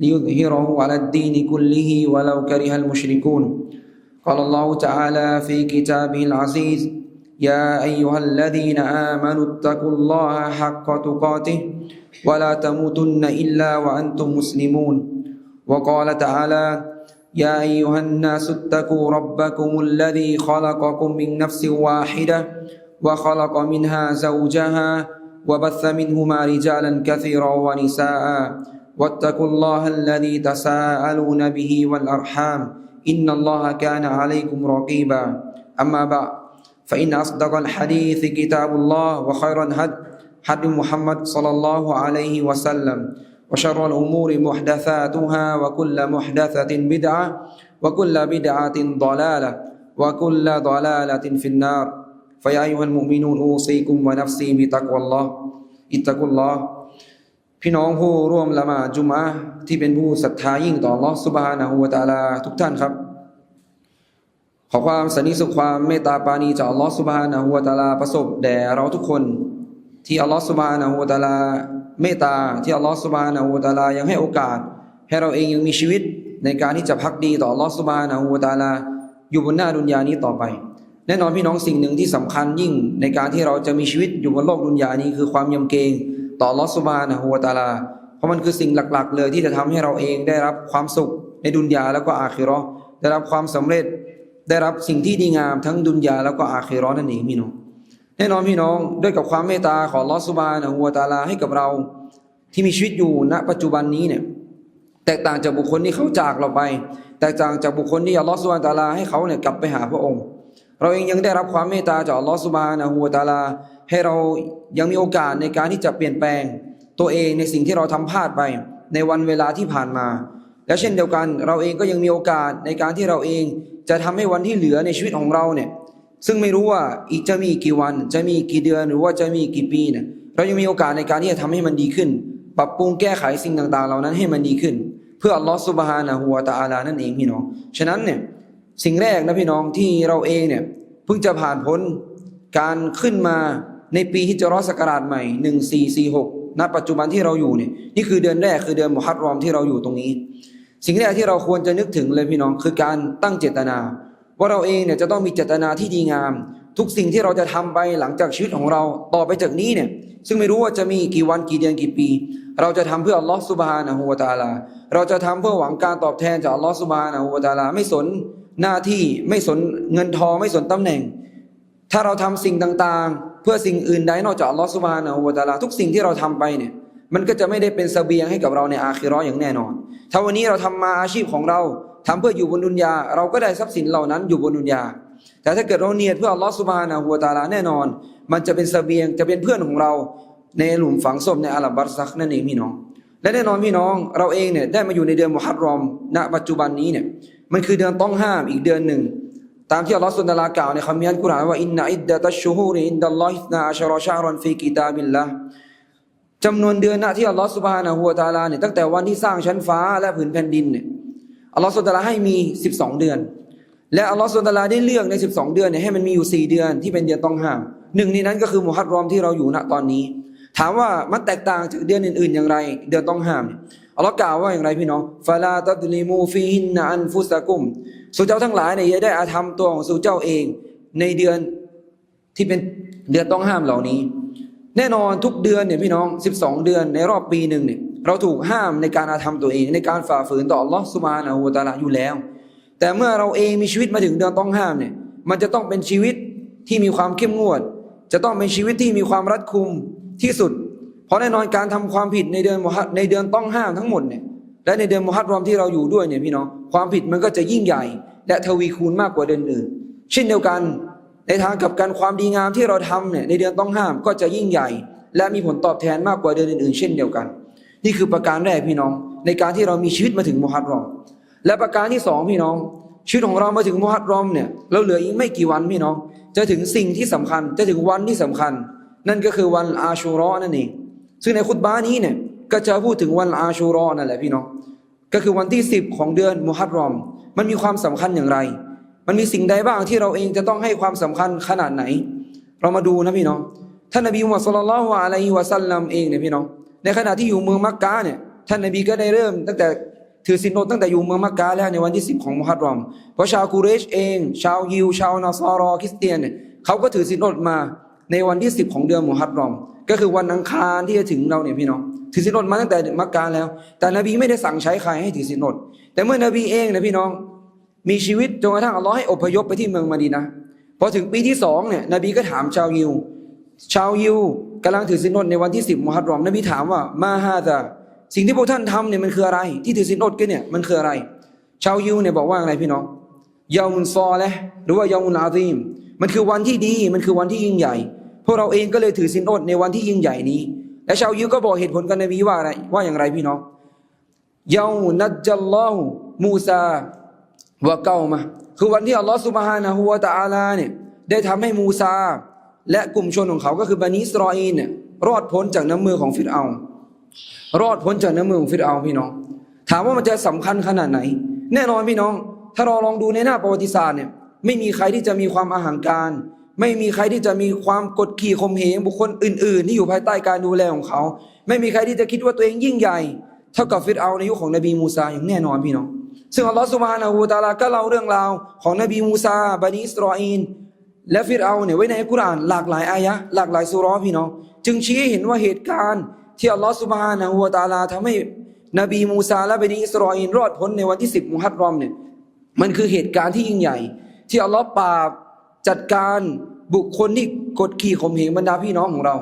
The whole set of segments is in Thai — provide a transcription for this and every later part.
ليظهره على الدين كله ولو كره المشركون. قال الله تعالى في كتابه العزيز يا أيها الذين آمنوا اتقوا الله حق تقاته ولا تموتن إلا وأنتم مسلمون. وقال تعالى يا أيها الناس اتقوا ربكم الذي خلقكم من نفس واحدة وخلق منها زوجها وبث منهما رجالا كثيرا ونساء. واتقوا الله الذي تساءلون به والأرحام إن الله كان عليكم رقيبا. أما بعد فإن أصدق الحديث كتاب الله وخير الهدي هدي محمد صلى الله عليه وسلم وشر الأمور محدثاتها وكل محدثة بدعة وكل بدعة ضلالة وكل ضلالة في النار. فيا أيها المؤمنون أوصيكم ونفسي بتقوى الله. اتقوا الله พี่น้องผู้ร่วมละมาจุมะที่เป็นผู้ศรัทธายิ่งต่อ Allah Subhanahu wa Taala ทุกท่านครับ ขอความสันนิสุขความเมตตาปาณีจาก Allah Subhanahu wa Taala ประสบแด่เราทุกคน ที่ Allah Subhanahu wa Taala เมตตาที่ Allah Subhanahu wa Taala ยังให้โอกาส ให้เราเองยังมีชีวิตในการที่จะพักดีต่อ Allah Subhanahu wa Taala อยู่บนหน้าดุนยานี้ต่อไป แน่นอนพี่น้องสิ่งหนึ่งที่สำคัญยิ่งในการที่เราจะมีชีวิตอยู่บนโลกดุนยานี้คือความยำเกรง ต่อ Allah Subhanahu wa Taala เพราะมันคือสิ่งหลักๆ เลยที่จะทำให้เราเองได้รับความสุขในดุนยาแล้วก็อาคิราะห์ได้รับความสำเร็จ ได้รับสิ่งที่ดีงามทั้งดุนยาแล้วก็อาคิราะห์นั่นเองพี่น้องแน่นอนพี่น้องด้วยกับความเมตตาของลอสุบานะฮัวตาลาให้กับเรา ที่มีชีวิตอยู่ณ ปัจจุบันนี้เนี่ยแตกต่างจากบุคคลที่เขาจากเราไป แตกต่างจากบุคคลที่อัลลอฮฺสุบานตาลาให้เขาเนี่ยกลับไปหาพระองค์ เราเองยังได้รับความเมตตาจากอัลลอฮฺสุบานะฮัวตาลา ให้เรายังมีโอกาสในการที่จะเปลี่ยนแปลงตัวเองในสิ่งที่เราทำพลาดไปในวันเวลาที่ผ่านมา และเช่นเดียวกันเราเองก็ยังมีโอกาสในการที่เราเองจะทำให้วันที่เหลือในชีวิตของเราเนี่ยซึ่งไม่รู้ว่าอีกจะมีกี่วัน จะมีกี่เดือนหรือว่าจะมีกี่ปีเนี่ยเรายังมีโอกาสในการที่จะทำให้มันดีขึ้น ปรับปรุงแก้ไขสิ่งต่างๆ เหล่านั้นให้มันดีขึ้น เพื่ออัลลอฮฺสุบฮานะฮูวะตะอาลานั่นเองพี่น้องฉะนั้นเนี่ยสิ่งแรกนะพี่น้องที่เราเองเนี่ยเพิ่งจะผ่านพ้นการขึ้นมา ในปีฮิจราะห์ศักราชใหม่1446ณปัจจุบันที่เราอยู่เนี่ยนี่คือเดือนแรกคือเดือนมุฮัรรอมที่เราอยู่ตรงนี้ สิ่งแรกที่เราควรจะนึกถึงเลยพี่น้องคือการตั้งเจตนา ว่าเราเองเนี่ยจะต้องมีเจตนาที่ดีงาม ทุกสิ่งที่เราจะทำไปหลังจากชีวิตของเราต่อไปจากนี้เนี่ยซึ่งไม่รู้ว่าจะมีกี่วันกี่เดือนกี่ปี เราจะทำเพื่ออัลลอฮฺสุบฮานะฮูวะตาลา เราจะทำเพื่อหวังการตอบแทนจากอัลลอฮฺสุบฮานะฮูวะตาลาไม่สนหน้าที่ไม่สนเงินทองไม่สนตำแหน่ง ถ้าเราทำสิ่งต่างๆ เพื่อสิ่งอื่นใดนอกจากอัลลอฮฺสุบานะฮูวะตาลาทุกสิ่งที่เราทำไปเนี่ยมันก็จะไม่ได้เป็นเสบียงให้กับเราในอาคิราะห์อย่างแน่นอน ถ้าวันนี้เราทำมาอาชีพของเราทำเพื่ออยู่บนดุนยา เราก็ได้ทรัพย์สินเหล่านั้นอยู่บนดุนยา แต่ถ้าเกิดเราเนียดเพื่ออัลลอฮฺสุบานะฮูวะตาลาแน่นอน มันจะเป็นเสบียงจะเป็นเพื่อนของเราในหลุมฝังศพในอาลับบัรซักนั่นเองพี่น้อง และแน่นอนพี่น้องเราเองเนี่ยได้มาอยู่ในเดือนมุฮัรรอมณปัจจุบันนี้เนี่ยมันคือเดือนต้องห้ามอีกเดือนหนึ่ง ตามที่อัลลอฮฺสุลตาลากล่าวในคัมภีร์อัลกุรอานว่าอินนะอิดดะตัชชูฮูริอินดัลลอฮิสนาอัชรอชารันฟีกิตาบิลละจำนวนเดือนนะที่อัลลอฮฺสุบฮานะฮูวะตาลาเนี่ยตั้งแต่วันที่สร้างชั้นฟ้าและผืนแผ่นดินเนี่ยอัลลอฮฺสุลตาลาให้มี 12 เดือน และอัลลอฮฺสุลตาลาได้เลือกใน 12 เดือนเนี่ยให้มันมีอยู่ 4 เดือนที่เป็นเดือนต้องห้ามหนึ่งในนั้นก็คือมุฮัรรอมที่เราอยู่ณตอนนี้ ถามว่ามันแตกต่างจากเดือนอื่น ๆ อย่างไร เดือนต้องห้ามเนี่ย อัลลอฮ์กล่าวว่าอย่างไรพี่น้องฟาลาตัดลิมูฟีฮินนะอันฟุสะกุมสู่เจ้าทั้งหลายเนี่ยอย่าได้อาธรรมตัวของสู่เจ้าเอง ในเดือนที่เป็นเดือนต้องห้ามเหล่านี้ แน่นอนทุกเดือนเนี่ยพี่น้อง 12 เดือนในรอบปีหนึ่งเนี่ยเราถูกห้ามในการอาธรรมตัวเอง ในการฝ่าฝืนต่ออัลลอฮ์สุบฮานะฮูตาลาอยู่แล้ว แต่เมื่อเราเองมีชีวิตมาถึงเดือนต้องห้ามเนี่ยมันจะต้องเป็นชีวิตที่มีความเข้มงวด จะต้องเป็นชีวิตที่มีความรัดกุมที่สุด เพราะแน่นอนการทำความผิดในเดือนมุฮัรในเดือนต้องห้ามทั้งหมดเนี่ยและในเดือนมุฮัรรอมที่เราอยู่ด้วยเนี่ยพี่น้องความผิดมันก็จะยิ่งใหญ่ และทวีคูณมากกว่าเดือนอื่น เช่นเดียวกันในทางกับกันความดีงามที่เราทำเนี่ยในเดือนต้องห้ามก็จะยิ่งใหญ่ และมีผลตอบแทนมากกว่าเดือนอื่นๆ เช่นเดียวกัน นี่คือประการแรกพี่น้อง ในการที่เรามีชีวิตมาถึงมุฮัรรอม และประการที่สองพี่น้อง ชีวิตของเรามาถึงมุฮัรรอมเนี่ยเราเหลืออีกไม่กี่วันพี่น้อง จะถึงสิ่งที่สำคัญจะถึงวันที่สำคัญ นั่นก็คือวันอาชูรอนั่นเอง ซึ่งในคุตบ้านี้เนี่ยก็จะพูดถึงวันอาชูรอนั่นแหละพี่น้อง ก็คือวันที่10ของเดือนมุฮัรรอม มันมีความสำคัญอย่างไร มันมีสิ่งใดบ้างที่เราเองจะต้องให้ความสำคัญขนาดไหน เรามาดูนะพี่น้อง ท่านนบีมุฮัมมัดสุลลัลลอฮุอะลัยฮิวะสัลลัมเองเนี่ยพี่น้อง ในขณะที่อยู่เมืองมักกะเนี่ย ท่านนบีก็ได้เริ่มตั้งแต่ถือศีลอดตั้งแต่อยู่เมืองมักกะแล้วในวันที่10ของมุฮัรรอม เพราะชาวกุเรชเอง ชาวยิว ชาวนาซารอคริสเตียนเนี่ยเขาก็ถือศีลอดมา ในวันที่ 10 ของเดือนมุฮัรรอม ก็คือวันอังคารที่จะถึงเราเนี่ยพี่น้องถือศีลอดมาตั้งแต่มักกะแล้ว แต่นบีไม่ได้สั่งใช้ใครให้ถือศีลอดแต่เมื่อนบีเองนะพี่น้อง มีชีวิตจนกระทั่งอัลลอฮ์ให้อพยพไปที่เมืองมาดีนะพอถึงปีที่สองเนี่ยนบีก็ถามชาวยิว ชาวยิวกำลังถือศีลอดในวันที่สิบมุฮัรรอมนบีถามว่ามาฮาซาสิ่งที่พวกท่านทำเนี่ยมันคืออะไร ที่ถือศีลอดกันเนี่ยมันคืออะไร ชาวยิวเนี่ยบอกว่าอะไรพี่น้องยามุนซอและหรือว่ายามุนอาซีมมันคือวันที่ดีมันคือวันที่ยิ่งใหญ่ วกเราเองก็เลยถือศีลอดในวันที่ยิ่งใหญ่นี้ และชาวยิวก็บอกเหตุผลกับนบีว่าอะไรว่าอย่างไรพี่น้องเยาวนัจจัลลอฮุมูซาวะเกามาคือวันที่อัลลอฮฺสุบฮานะฮูวะตะอาลาเนี่ยได้ทำให้มูซา และกลุ่มชนของเขาก็คือบันิสรออีนเนี่ยรอดพ้นจากน้ำมือของฟิรเอารอดพ้นจากน้ำมือของฟิรเอาพี่น้อง ถามว่ามันจะสำคัญขนาดไหน แน่นอนพี่น้อง ถ้าเราลองดูในหน้าประวัติศาสตร์เนี่ยไม่มีใครที่จะมีความอาหังการ ไม่มีใครที่จะมีความกดขี่ข่มเหงบุคคลอื่น ๆ ที่อยู่ภายใต้การดูแลของเขา ไม่มีใครที่จะคิดว่าตัวเองยิ่งใหญ่ เท่ากับฟิรเอาในยุคของนบีมูซาอย่างแน่นอนพี่น้องซึ่งอัลลอฮฺสุบฮานะฮูตะอาลาก็เล่าเรื่องราวของนบีมูซาบันิอิสรออีนและฟิรเอาเนี่ยไว้ในกุรานหลากหลายอายะห์หลากหลายสุราะห์พี่น้อง จึงชี้ให้เห็นว่าเหตุการณ์ที่อัลลอฮฺสุบฮานะฮูตะอาลาทำให้นบีมูซาและบันิอิสรออีนรอดพ้นในวันที่10มุฮัรรอมเนี่ยมันคือเหตุการณ์ที่ยิ่งใหญ่ ที่อัลลอฮฺปราบ จัดการบุคคลที่กดขี่ข่มเหงบรรดาพี่น้องของเรา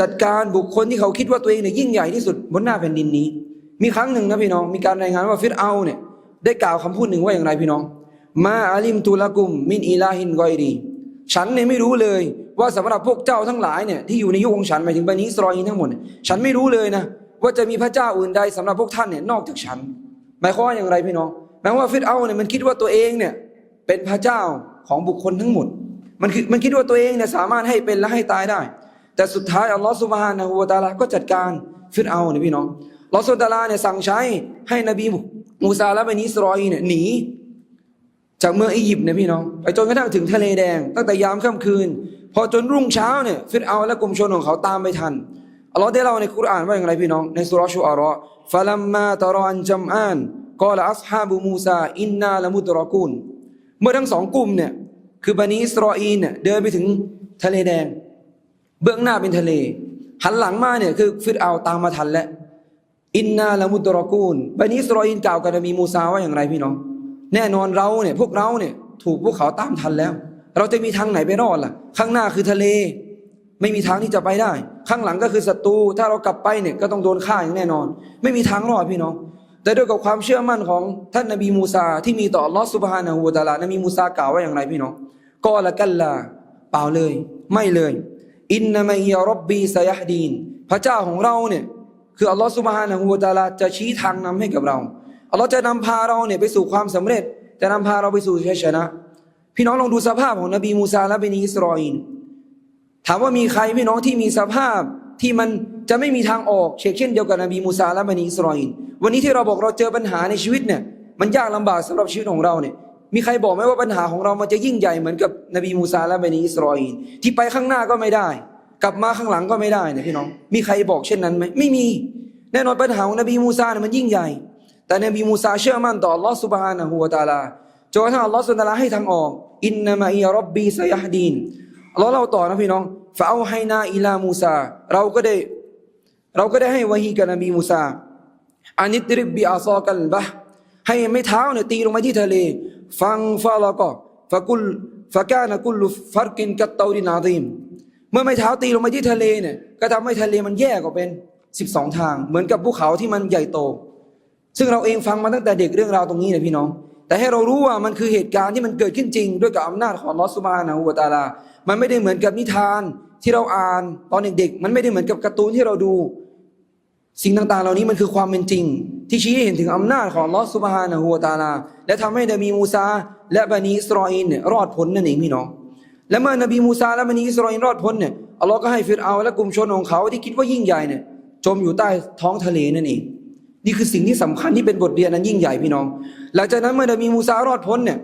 จัดการบุคคลที่เขาคิดว่าตัวเองเนี่ยยิ่งใหญ่ที่สุดบนหน้าแผ่นดินนี้ มีครั้งหนึ่งนะพี่น้อง มีการรายงานว่าฟิรเอาเนี่ยได้กล่าวคำพูดหนึ่งว่าอย่างไรพี่น้อง มาอาลิมตุละกุม มินอิลาฮินกอยรีฉันเนี่ยไม่รู้เลยว่าสำหรับพวกเจ้าทั้งหลายเนี่ยที่อยู่ในยุคของฉันหมายถึงบันิอิสรออีนทั้งหมด ฉันไม่รู้เลยนะว่าจะมีพระเจ้าอื่นใดสำหรับพวกท่านเนี่ยนอกจากฉัน หมายความว่าอย่างไรพี่น้องหมายความว่าฟิรเอาเนี่ยมันคิดว่าตัวเองเนี่ยเป็นพระเจ้า ของบุคคลทั้งหมด มันคือมันคิดว่าตัวเองเนี่ยสามารถให้เป็นและให้ตายได้ แต่สุดท้ายอัลลอฮฺสุบฮานะฮูวะตาลาก็จัดการฟิรเอาเนี่ยพี่น้องอัลลอฮฺสุนตาลาเนี่ยสั่งใช้ให้นบีมูซาและบันิสรออีนเนี่ยหนี จากเมืองอียิปต์เนี่ยพี่น้องไปจนกระทั่งถึงทะเลแดง ตั้งแต่ยามค่ำคืน พอจนรุ่งเช้าเนี่ยฟิรเอาและกลุ่มชนของเขาตามไม่ทันอัลลอฮ์ได้เล่าในคุรานว่าอย่างไรพี่น้อง ในสุราะชูอาระฟะลัมมาตะรออันจัมอานกอลอัศฮาบุมูซาอินนาละมุตรอกูน เมื่อทั้งสองกลุ่มเนี่ยคือบันิอิสรออีนเนี่ยเดินไปถึงทะเลแดง เบื้องหน้าเป็นทะเล หันหลังมาเนี่ยคือฟิรเอาตามมาทันแล้วอินนาละมุตรกูนบันิอิสรออีนกล่าวกับนบีมูซาว่าอย่างไรพี่น้อง แน่นอนเราเนี่ยพวกเราเนี่ยถูกพวกเขาตามทันแล้ว เราจะมีทางไหนไปรอดล่ะ ข้างหน้าคือทะเล ไม่มีทางที่จะไปได้ ข้างหลังก็คือศัตรูถ้าเรากลับไปเนี่ยก็ต้องโดนฆ่าอย่างแน่นอน ไม่มีทางรอดพี่น้อง แต่ด้วยกับความเชื่อมั่นของท่านนบีมูซาที่มีต่ออัลลอฮฺสุบฮานะฮูตาลานบีมูซากล่าวว่าอย่างไรพี่น้องก็ละกันละเปล่าเลย ไม่เลย อินนามัยรับบีซยฮดีนพระเจ้าของเราเนี่ยคืออัลลอฮฺสุบฮานะฮูตาลาจะชี้ทางนำให้กับเราอัลลอฮ์จะนำพาเราเนี่ยไปสู่ความสำเร็จ จะนำพาเราไปสู่ชัยชนะ พี่น้องลองดูสภาพของนบีมูซาและเบนีอิสรออีนถามว่ามีใครพี่น้องที่มีสภาพที่มันจะไม่มีทางออกเช่นเดียวกับนบีมูซาและเบนีอิสรออีน วันนี้ที่เราบอกเราเจอปัญหาในชีวิตเนี่ยมันยากลำบากสำหรับชีวิตของเราเนี่ยมีใครบอกไหมว่าปัญหาของเรามันจะยิ่งใหญ่เหมือนกับนบีมูซาและเบนีอิสรออีนที่ไปข้างหน้าก็ไม่ได้ กลับมาข้างหลังก็ไม่ได้เนี่ยพี่น้อง มีใครบอกเช่นนั้นไหมไม่มี แน่นอนปัญหาของนบีมูซาเนี่ยมันยิ่งใหญ่ แต่นบีมูซาเชื่อมั่นต่ออัลลอฮฺสุบฮานะฮูวาตาลาจนกระทั่งอัลลอฮฺสุลตาลาให้ทางออก อินนามาอิยารบบีซยฮดีนเราเล่าต่อนะพี่น้องฟาเอาไฮนาอิลามูซาเราก็ได้ เราก็ได้ให้วะฮีกับนบีมูซา อานิตริบบิอาซอกัลบะให้ไม้เท้าเนี่ยตีลงมาที่ทะเล ฟังฟาลก็ฟะกุลฟะกานะกุลฟัรกินกัตเตาดินาดีมเมื่อไม้เท้าตีลงมาที่ทะเลเนี่ยก็ทำให้ทะเลมันแยกออกเป็น12ทาง เหมือนกับภูเขาที่มันใหญ่โต ซึ่งเราเองฟังมาตั้งแต่เด็กเรื่องราวตรงนี้นี่ยพี่น้อง แต่ให้เรารู้ว่ามันคือเหตุการณ์ที่มันเกิดขึ้นจริง ด้วยกับอำนาจของลอสุบานะฮูวตาลา มันไม่ได้เหมือนกับนิทานที่เราอ่านตอนเด็กๆมันไม่ได้เหมือนกับการ์ตูนที่เราดู สิ่งต่างๆ เหล่านี้มันคือความเป็นจริง ที่ชี้ให้เห็นถึงอำนาจของลอสุบฮานะฮูวตาลา และทำให้นบีมูซา และบันิอิสราเอลเนี่ยรอดพ้นนั่นเองพี่น้อง และเมื่อนบีมูซาและบันิอิสราเอลรอดพ้นเนี่ยอัลลอฮ์ก็ให้ฟิรเอาและกลุ่มชนของเขาที่คิดว่ายิ่งใหญ่เนี่ยจมอยู่ใต้ท้องทะเลนั่นเอง นี่คือสิ่งที่สำคัญที่เป็นบทเรียนนั้นยิ่งใหญ่พี่น้อง หลังจากนั้นเมื่อนบีมูซารอดพ้นเนี่ย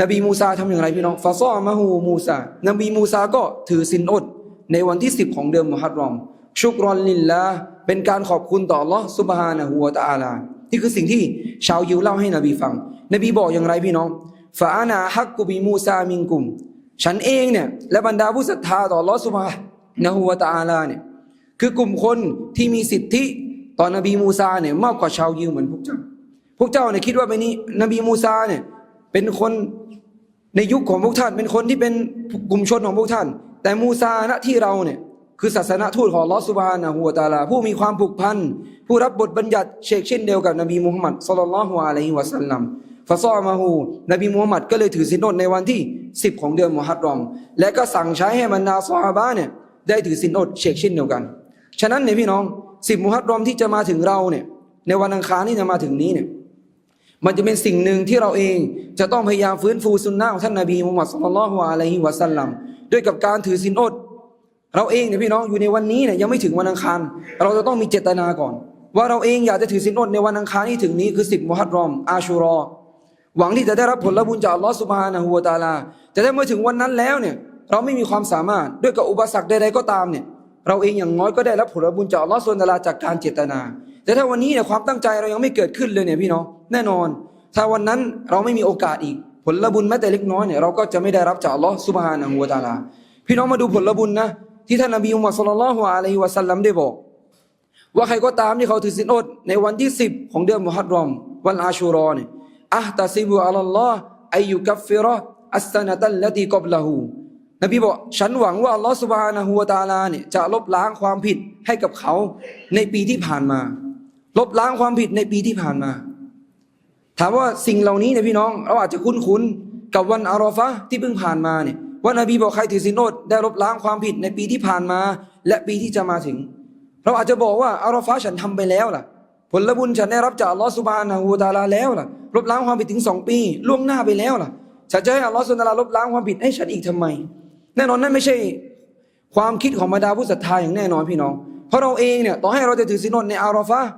นบีมูซาทำอย่างไรพี่น้องฟาซอมะฮูมูซานบีมูซาก็ถือสินอดในวันที่ 10 ของเดือนมุฮัรรอม ชุกรอนลินละเป็นการขอบคุณต่อ Allah ซุบฮานะฮูวะตะอาลา นี่คือสิ่งที่ชาวยิวเล่าให้นบีฟัง นบีบอกอย่างไรพี่น้องฟาอานาฮักกุบีมูซามิงกุม ฉันเองเนี่ยและบรรดาผู้ศรัทธาต่อ Allah ซุบฮานะฮูวะตะอาลาเนี่ยคือกลุ่มคนที่มีสิทธิต่อนบีมูซาเนี่ยมากกว่าชาวยิวเหมือนพวกเจ้า พวกเจ้าเนี่ยคิดว่าเป็นนี้นบีมูซาเนี่ยเป็นคนในยุคของพวกท่าน เป็นคนที่เป็นกลุ่มชนของพวกท่าน แต่มูซาณที่เราเนี่ย คือศาสนทูตของลอสุบานะฮูวตาลา ผู้มีความผูกพัน ผู้รับบทบัญญัติเชกเช่นเดียวกับนบีมุฮัมมัดศ็อลลัลลอฮุอะลัยฮิวะสัลลัมฟาซอมาฮูนบีมุฮัมมัดก็เลยถือศีลอดในวันที่ 10 ของเดือนมุฮัรรอม และก็สั่งใช้ให้บรรดาซอฮาบะเนี่ยได้ถือศีลอดเชกเช่นเดียวกัน ฉะนั้นเนี่ยพี่น้อง10มุฮัรรอมที่จะมาถึงเราเนี่ยในวันอังคารที่จะมาถึงนี้เนี่ยมันจะเป็นสิ่งหนึ่งที่เราเองจะต้องพยายามฟื้นฟูสุนนะของท่านนบีมุฮัมมัดสุลลัลลอฮุอะลัยฮิวะสัลลัมด้วยกับการถือศีลอด เราเองเนี่ยพี่น้องอยู่ในวันนี้เนี่ยยังไม่ถึงวันอังคาร เราจะต้องมีเจตนาก่อน ว่าเราเองอยากจะถือศีลอดในวันอังคารที่ถึงนี้คือสิบมุฮัรรอม อาชูรอ หวังที่จะได้รับผลบุญจากอัลลอฮ์สุบฮานะฮูวะตาลาแต่ถ้เมื่อถึงวันนั้นแล้วเนี่ยเราไม่มีความสามารถด้วยกับอุปสรรคใดๆก็ตามเนี่ยเราเองอย่างน้อยก็ได้รับผลบุญจากอัลลอฮ์สุบฮานะฮูวตาลาจากการเจตนา แต่ถ้าวันนี้เนี่ยความตั้งใจเรายังไม่เกิดขึ้นเลยเนี่ยพี่น้องแน่นอน ถ้าวันนั้นเราไม่มีโอกาสอีก ผลบุญแม้แต่เล็กน้อยเนี่ยเราก็จะไม่ได้รับจากอัลลอฮ์สุบฮานะฮูวะตาลาพี่น้องมาดูผลบุญนะ ที่ท่านนบีมุมัดสุลลัลลอฮุอะลัยฮิวะสัลลัมได้บอก ว่าใครก็ตามที่เขาถือศีลอดในวันที่10ของเดือนมุฮัรรอม วันอาชูรอเนี่ยอัตซิบุอัลลอฮ์อายุกัฟฟิราอัสซะนะตัลลตีกอบละหูนบีบอกฉันหวังว่าอัลลอฮ์สุบานะฮูวตาลาเนี่ยจะลบล้างความผิดให้กับเขาในปีที่ผ่านมา ลบล้างความผิดในปีที่ผ่านมา ถามว่าสิ่งเหล่านี้เนี่ยพี่น้อง เราอาจจะคุ้นๆกับวันอารอฟะที่เพิ่งผ่านมาเนี่ย ว่านบีบอกใครถือศีลอดได้ลบล้างความผิดในปีที่ผ่านมา และปีที่จะมาถึง เราอาจจะบอกว่าอารอฟะห์ฉันทำไปแล้วล่ะ ผลบุญฉันได้รับจากอัลลอฮฺสุบานะฮูวตาลาแล้วล่ะลบล้างความผิดถึงสองปี ล่วงหน้าไปแล้วล่ะฉันจะให้อัลลอฮฺสุบานะฮูวะตาลาลบล้างความผิดให้ฉันอีกทำไม แน่นอนนั่นไม่ใช่ ความคิดของบรรดาผู้ศรัทธาอย่างแน่นอนพี่น้อง เพราะเราเองเนี่ยต่อให้เราจะถือศีลอดในอารอฟะห์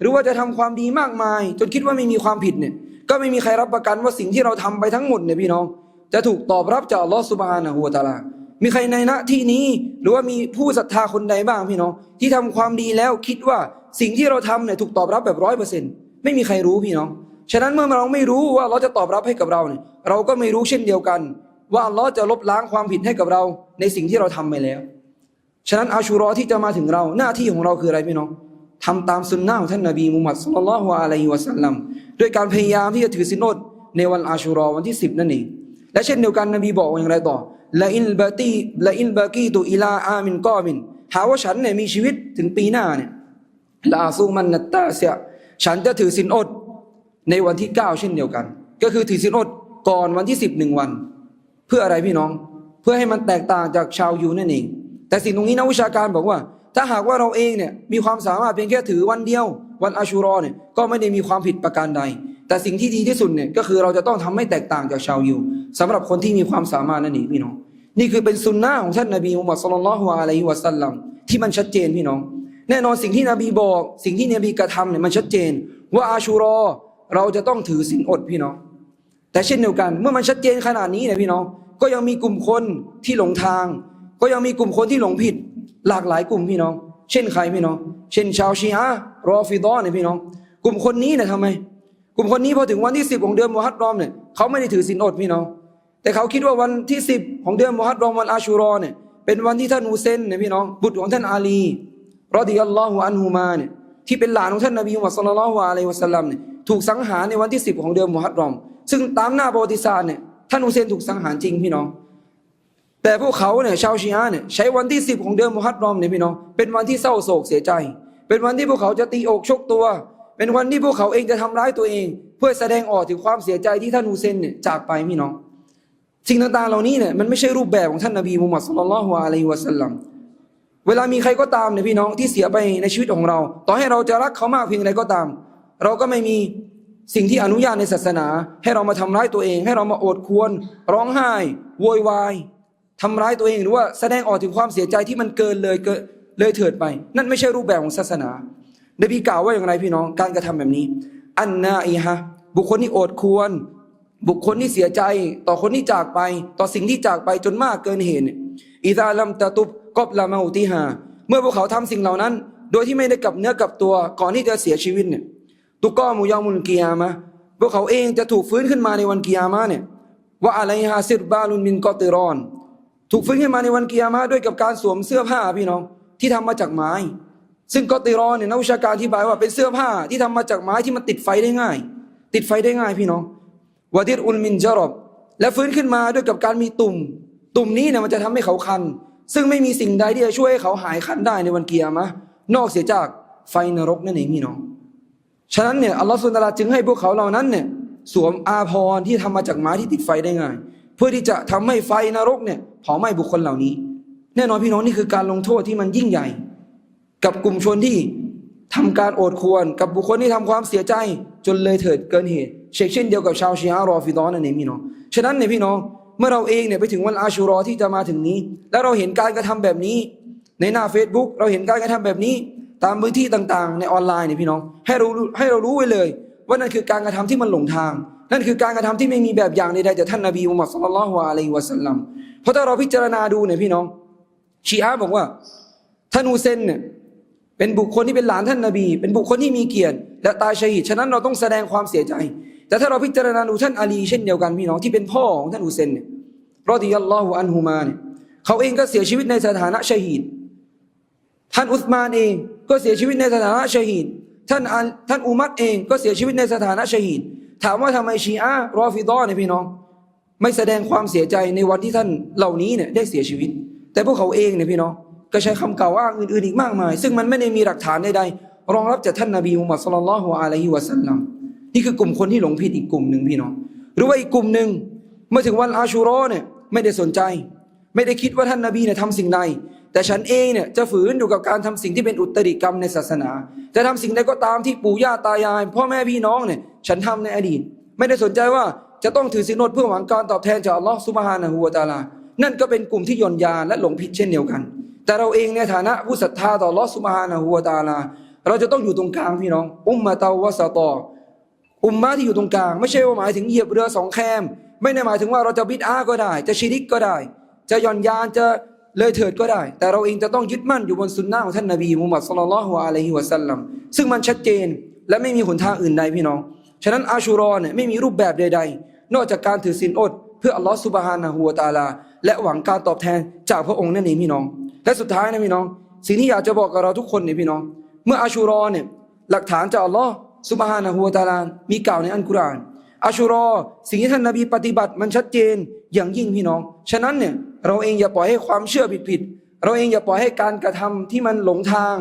หรือว่าจะทำความดีมากมาย จนคิดว่าไม่มีความผิดเนี่ยก็ไม่มีใครรับประกันว่าสิ่งที่เราทำไปทั้งหมดเนี่ยพี่น้อง จะถูกตอบรับจากอัลลอฮฺสุบฮานะฮูวะตาลา มีใครในณที่นี้ หรือว่ามีผู้ศรัทธาคนใดบ้างพี่น้อง ที่ทำความดีแล้วคิดว่าสิ่งที่เราทำเนี่ยถูกตอบรับแบบร้อยเปอร์เซ็นต์ไม่มีใครรู้พี่น้อง ฉะนั้นเมื่อเราไม่รู้ว่าเราจะตอบรับให้กับเราเนี่ยเราก็ไม่รู้เช่นเดียวกัน ว่าอัลลอฮ์จะลบล้างความผิดให้กับเรา ในสิ่งที่เราทำไปแล้ว ฉะนั้นอาชูรอที่จะมาถึงเราหน้าที่ของเราคืออะไรพี่น้องทำตามสุนนะของท่านนบีมุฮัมมัดสุลลัลลอฮุอะลัยฮิวะสัลลัมด้วยการพยายามที่จะถือศีลอดในวันอาชูรอวันที่10นั่นเอง และเช่นเดียวกันนบีบอกอย่างไรต่อละอินบาตีละอินบากีตุอิลาอามินกอมินหาว่าฉันเนี่ยมีชีวิตถึงปีหน้าเนี่ยลาซูมันนัตตาเสียฉันจะถือศีลอดในวันที่9เช่นเดียวกัน ก็คือถือศีลอดก่อนวันที่10หนึ่งวัน เพื่ออะไรพี่น้องเพื่อให้มันแตกต่างจากชาวยูนั่นเอง แต่สิ่งตรงนี้นักวิชาการบอกว่า ถ้าหากว่าเราเองเนี่ยมีความสามารถเพียงแค่ถือวันเดียว วันอาชูรอเนี่ยก็ไม่ได้มีความผิดประการใด แต่สิ่งที่ดีที่สุดเนี่ยก็คือเราจะต้องทำให้แตกต่างจากชาวยูสำหรับคนที่มีความสามารถนั่นเองพี่น้อง นี่คือเป็นสุนนะของท่านนบีมุฮัมมัดสุลลัลลอฮุอะลัยฮิวะสัลลัมที่มันชัดเจนพี่น้อง แน่นอนสิ่งที่นบีบอก สิ่งที่นบีกระทำเนี่ยมันชัดเจน ว่าอาชูรอเราจะต้องถือศีลอดพี่น้อง แต่เช่นเดียวกัน เมื่อมันชัดเจนขนาดนี้เนี่ยพี่น้อง ก็ยังมีกลุ่มคนที่หลงทาง ก็ยังมีกลุ่มคนที่หลงผิด หลากหลายกลุ่มพี่น้อง เช่นใครพี่น้อง เช่นชาวชีอะรอฟิดอเนี่ยพี่น้อง กลุ่มคนนี้เนี่ยทำไม กลุ่มคนนี้พอถึงวันที่สิบของเดือนมุฮัรรอมเนี่ยเขาไม่ได้ถือศีลอดพี่น้อง แต่เขาคิดว่าวันที่สิบของเดือนมุฮัรรอมวันอาชูรอเนี่ยเป็นวันที่ท่านฮุเซนเนี่ยพี่น้องบุตรของท่านอาลีรอดิยัลลอฮุอันฮุมาเนี่ยที่เป็นหลานของท่านนบีมุฮัมมัดศ็อลลัลฮุอะลัยฮิวะสัลลัมเนี่ยถูกสังหารในวันที่สิบของเดือนมุฮัรรอม ซึ่งตามหน้าประวัติศาสตร์เนี่ยท่านฮุเซนถูกสังหารจริงพี่น้อง แต่พวกเขาเนี่ยชาวชีอะเนี่ยใช้วันที่สิบของเดือนมุฮัรรอมเนี่ยพี่น้องเป็นวันที่เศร้าโศกเสียใจ เป็นวันที่พวกเขาจะตีอกชกตัว เป็นวันที่พวกเขาเองจะทำร้ายตัวเอง เพื่อแสดงออกถึงความเสียใจที่ท่านฮุเซนเนี่ยจากไปพี่น้อง สิ่งต่างๆเหล่านี้เนี่ยมันไม่ใช่รูปแบบของท่านนบีมุฮัมมัดสุลลัลลอฮุอะลัยฮิวะสัลลัมเวลามีใครก็ตามเนี่ยพี่น้องที่เสียไปในชีวิตของเรา ต่อให้เราจะรักเขามากเพียงใดก็ตาม เราก็ไม่มีสิ่งที่อนุญาตในศาสนา ให้เรามาทำร้ายตัวเอง ให้เรามาโอดควร ร้องไห้โวยวายทำร้ายตัวเองหรือว่าแสดงออกถึงความเสียใจที่มันเกินเลยเกินเลยเถิดไป นั่นไม่ใช่รูปแบบของศาสนา นบีกล่าวว่าอย่างไรพี่น้อง การกระทำแบบนี้ อันนาอีฮะบุคคลที่โอดควร บุคคลที่เสียใจ ต่อคนที่จากไป ต่อสิ่งที่จากไปจนมากเกินเหตุเนี่ยอิซาลัมตะตุบกอบลามาอุติฮาเมื่อพวกเขาทำสิ่งเหล่านั้น โดยที่ไม่ได้กลับเนื้อกลับตัวก่อนที่จะเสียชีวิตเนี่ยตุกอมุยามุนกียามะพวกเขาเองจะถูกฟื้นขึ้นมาในวันกิยามะเนี่ยว่าอะไรฮะซิรบาลุนมินกอติรอน ถูกฟื้นขึ้นมาในวันกิยามะด้วยกับการสวมเสื้อผ้าพี่น้องที่ทำมาจากไม้ ซึ่งกอติรอนเนี่ยนักวิชาการอธิบายว่าเป็นเสื้อผ้าที่ทำมาจากไม้ที่มันติดไฟได้ง่าย ติดไฟได้ง่ายพี่น้องวาดิรอุลมินจารอบและฟื้นขึ้นมาด้วยกับการมีตุ่ม ตุ่มนี้เนี่ยมันจะทำให้เขาคัน ซึ่งไม่มีสิ่งใดที่จะช่วยให้เขาหายคันได้ในวันเกียร์มะนอกเสียจากไฟนรกนั่นเองพี่น้อง ฉะนั้นเนี่ยอัลลอฮฺสุลตาราจึงให้พวกเขาเหล่านั้นเนี่ยสวมอาภรณ์ที่ทำมาจากไม้ที่ติดไฟได้ง่าย เพื่อที่จะทำให้ไฟนรกเนี่ยเผาไหม้บุคคลเหล่านี้ แน่นอนพี่น้องนี่คือการลงโทษที่มันยิ่งใหญ่ กับกลุ่มชนที่ทำการโอดควรกับบุคคลที่ทำความเสียใจจนเลยเถิดเกินเหตุเชกเช่นเดียวกับชาวชีอะห์รอฟิดอนนั่นเองพี่น้องฉะนั้นเนี่ยพี่น้องเมื่อเราเองเนี่ยไปถึงวันอาชูรอที่จะมาถึงนี้ แล้วเราเห็นการกระทำแบบนี้ ในหน้า Facebook เราเห็นการกระทำแบบนี้ ตามพื้นที่ต่างๆ ในออนไลน์เนี่ยพี่น้อง ให้เรารู้ให้เรารู้ไว้เลย ว่านั่นคือการกระทำที่มันหลงทาง นั่นคือการกระทำที่ไม่มีแบบอย่างใดๆจากท่านนบีมุฮัมมัดสุลลัลลอฮุอะลัยฮิวะสัลลัมเพราะถ้าเราพิจารณาดูเนี่ยพี่น้องชีอะบอกว่าท่านฮูเซนเนี่ย เป็นบุคคลที่เป็นหลานท่านนบี เป็นบุคคลที่มีเกียรติและตายชหิดฉะนั้นเราต้องแสดงความเสียใจ แต่ถ้าเราพิจารณาดูท่านอาลีเช่นเดียวกันพี่น้องที่เป็นพ่อของท่านอุเซนเนี่ยรอดิยัลลอฮุอันฮุมาเนี่ยเขาเองก็เสียชีวิตในสถานะชหีดท่านอุสมานเองก็เสียชีวิตในสถานะชหีดท่านอัลท่านอุมัดเองก็เสียชีวิตในสถานะชหีดถามว่าทำไมชีอะรอฟิดอเนี่ยพี่น้อง ไม่แสดงความเสียใจในวันที่ท่านเหล่านี้เนี่ยได้เสียชีวิต แต่พวกเขาเองเนี่ยพี่น้อง ก็ใช้คำกล่าวอ้างอื่นๆอีกมากมาย ซึ่งมันไม่ได้มีหลักฐานใดๆรองรับจากท่านนบีมุฮัมมัดสุลลัลฮุอะลัยฮิวะสัลลัมนี่คือกลุ่มคนที่หลงผิดอีกกลุ่มหนึ่งพี่น้องหรือว่าอีกกลุ่มหนึ่งเมื่อถึงวันอาชูรอเนี่ยไม่ได้สนใจ ไม่ได้คิดว่าท่านนบีเนี่ยทำสิ่งใดแต่ฉันเองเนี่ยจะฝืนอยู่กับการทำสิ่งที่เป็นอุตริกรรมในศาสนา จะทำสิ่งใดก็ตามที่ปู่ย่าตายาย พ่อแม่พี่น้องเนี่ยฉันทำในอดีต ไม่ได้สนใจว่าจะต้องถือศีลอดเพื่อหวังการตอบแทนจากอัลลอฮ์ซุบฮานะฮูวะตาลา นั่นก็เป็นกลุ่มที่ย่นยานและหลงผิดเช่นเดียวกัน แต่เราเองในฐานะผู้ศรัทธาต่อลอฮ์ซุบฮานะฮูวตาลา เราจะต้องอยู่ตรงกลางพี่น้อง อุมมะเตาวะสะตออุมมะที่อยู่ตรงกลาง ไม่ใช่ว่าหมายถึงเหยียบเรือสองแคม ไม่ได้หมายถึงว่าเราจะบิดอาก็ได้ จะชิริกก็ได้ จะย่อนยานจะเลยเถิดก็ได้ แต่เราเองจะต้องยึดมั่นอยู่บนสุนนะของท่านนบีมุฮัมมัดสุลลัลลอฮุอะลัยฮิวะสัลลัมซึ่งมันชัดเจนและไม่มีหนทางอื่นใดพี่น้อง ฉะนั้นอาชูรอเนี่ยไม่มีรูปแบบใด ๆ นอกจากการถือศีลอด เพื่ออัลลอฮ์ซุบฮานะฮูวะตาลา และหวังการตอบแทนจากพระองค์นั่นเองพี่น้อง และสุดท้ายนะพี่น้อง สิ่งที่อยากจะบอกกับเราทุกคนเนี่ยพี่น้อง เมื่ออาชูรอเนี่ยหลักฐานจากอัลลอฮ์ซุบฮานะฮูวตาลามีกล่าวในอัลกุรอานอาชูรอ สิ่งที่ท่านนบีปฏิบัติมันชัดเจนอย่างยิ่งพี่น้อง ฉะนั้นเนี่ยเราเองอย่าปล่อยให้ความเชื่อผิดๆเราเองอย่าปล่อยให้การกระทำที่มันหลงทาง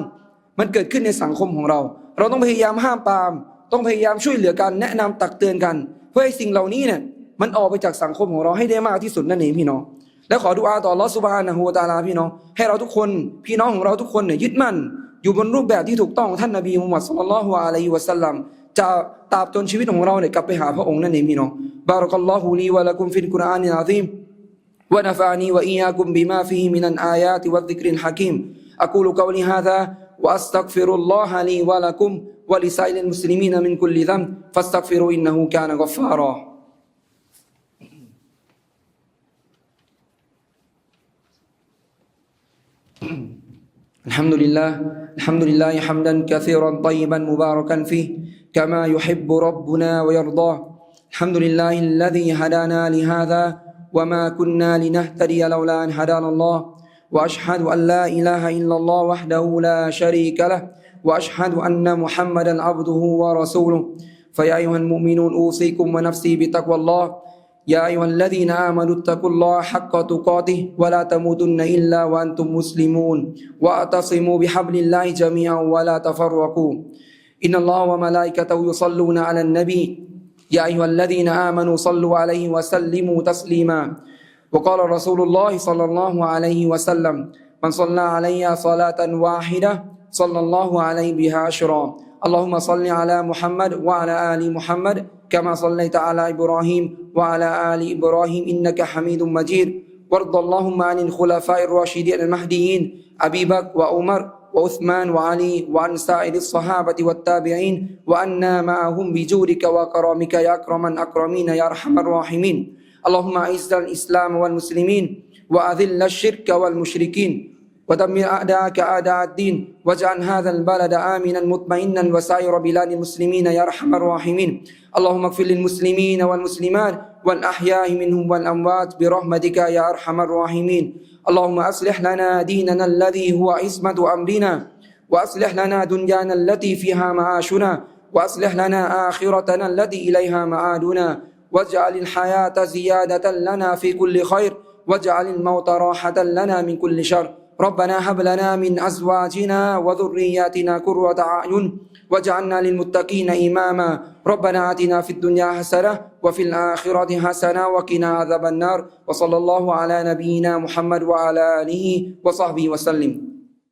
มันเกิดขึ้นในสังคมของเรา เราต้องพยายามห้ามปาม ต้องพยายามช่วยเหลือกันแนะนำตักเตือนกัน เพื่อให้สิ่งเหล่านี้เนี่ยมันออกไปจากสังคมของเราให้ได้มากที่สุดนั่นเองพี่น้อง และขอดุอาต่อลอสุบฮานะฮูวะตะอาลาพี่น้อง ให้เราทุกคนพี่น้องของเราทุกคนเนี่ยยึดมั่น อยู่บนรูปแบบที่ถูกต้องของท่านนบีมุฮัมมัดสุลลัลลอฮุอะลัยฮิวะสัลลัมจะตราบจนชีวิตของเราเนี่ยกลับไปหาพระองค์นั่นเองพี่น้องบารักัลลอฮุลีวะละกุมฟิลกุรอานิลอาซีม ونفعني وإياكم بما فيه من الآيات والذكر الحكيم أقول قولي هذا وأستغفر الله لي ولكم ولسائر المسلمين من كل ذنب فاستغفروا إنه كان غفارا الحمد لله الحمد لله حمدا كثيرا طيبا مباركا فيه كما يحب ربنا ويرضاه. الحمد لله الذي هدانا لهذا وما كنا لنهتدي لولا أن هدانا الله. وأشهد أن لا إله إلا الله وحده لا شريك له. وأشهد أن محمدا عبده ورسوله. فيا أيها المؤمنون أوصيكم ونفسي بتقوى الله. يا أيها الذين آمنوا اتقوا الله حق تقاته ولا تموتن إلا وأنتم مسلمون واعتصموا بحبل الله جميعا ولا تفرقوا. إن الله وملائكته يصلون على النبي. يا أيها الذين آمنوا صلوا عليه وسلموا تسليما. وقال رسول الله صلى الله عليه وسلم من صلى علي صلاة واحدة صلى الله عليه بها عشرا. اللهم صل على محمد وعلى آل محمد كما صليت على إبراهيم وعلى آل إبراهيم إنك حميد مجيد. وارض اللهم عن الخلفاء الراشدين المهديين أبي بكر وعمر وعثمان وعلي وعن سائر الصحابة والتابعين وأنا معهم بجودك وكرامك يا أكرم الأكرمين يا أرحم الراحمين. اللهم أعز الإسلام والمسلمين وأذل الشرك والمشركين. ودمر أعداءك أعداء الدين واجعل هذا البلد آمنا مطمئنا وسائر بلاد المسلمين يا أرحم الراحمين اللهم اغفر للمسلمين والمسلمات والأحياء منهم والأموات برحمتك يا أرحم الراحمين اللهم أصلح لنا ديننا الذي هو عصمة أمرنا وأصلح لنا دنيانا التي فيها معاشنا وأصلح لنا آخرتنا التي إليها معادنا واجعل الحياة زيادة لنا في كل خير واجعل الموت راحة لنا من كل شر ربنا هب لنا من أزواجنا وذرياتنا قرة أعين واجعلنا للمتقين إماما. ربنا آتنا في الدنيا حسنة وفي الآخرة حسنة وقنا عذاب النار. وصلى الله على نبينا محمد وعلى آله وصحبه وسلم.